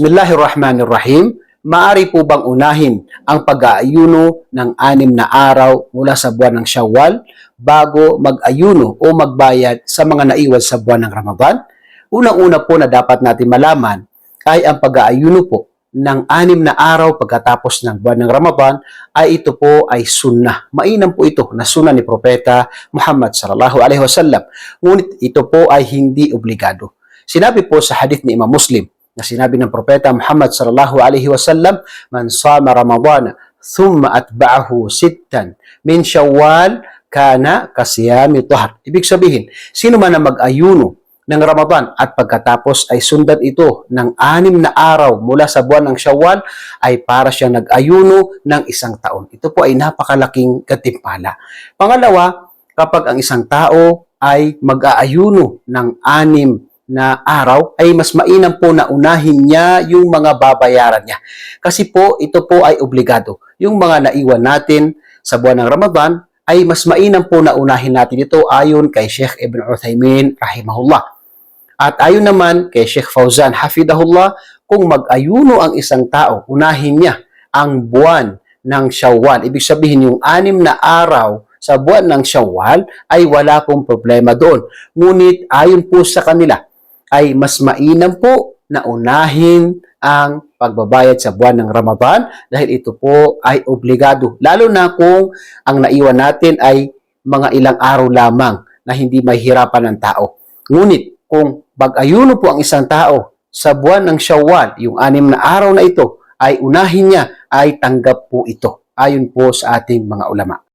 Bismillahirrahmanirrahim. Maari po bang unahin ang pag-aayuno ng anim na araw mula sa buwan ng Shawwal bago mag-ayuno o magbayad sa mga naiwan sa buwan ng Ramadan? Unang-una po na dapat natin malaman ay ang pag-aayuno po ng anim na araw pagkatapos ng buwan ng Ramadan ay ito po ay sunnah. Mainam po ito na sunnah ni Propeta Muhammad sallallahu alaihi wasallam. Ngunit ito po ay hindi obligado. Sinabi po sa hadith ni Imam Muslim na sinabi ng propeta Muhammad sallallahu alaihi wasallam, "Man sama Ramadan thumma atba'ahu sittan min Shawwal kana kasiyami tuhar." Ibig sabihin, sino man ang mag-ayuno ng Ramadan at pagkatapos ay sundan ito ng anim na araw mula sa buwan ng Shawwal ay para siyang nag-ayuno ng isang taon. Ito po ay napakalaking katimpala. Pangalawa, kapag ang isang tao ay mag-aayuno ng anim na araw ay mas mainam po na unahin niya yung mga babayaran niya. Kasi po ito po ay obligado. Yung mga naiwan natin sa buwan ng Ramadan ay mas mainam po na unahin natin ito ayon kay Sheikh Ibn Uthaymin rahimahullah. At ayon naman kay Sheikh Fauzan hafidahullah, kung mag-ayuno ang isang tao, unahin niya ang buwan ng Shawwal. Ibig sabihin yung anim na araw sa buwan ng Shawwal ay wala pong problema doon. Ngunit ayon po sa kanila, ay mas mainam po na unahin ang pagbabayad sa buwan ng Ramadan dahil ito po ay obligado. Lalo na kung ang naiwan natin ay mga ilang araw lamang na hindi mahirapan ng tao. Ngunit kung pag-ayuno po ang isang tao sa buwan ng Shawwal, yung anim na araw na ito, ay unahin niya ay tanggap po ito ayon po sa ating mga ulama.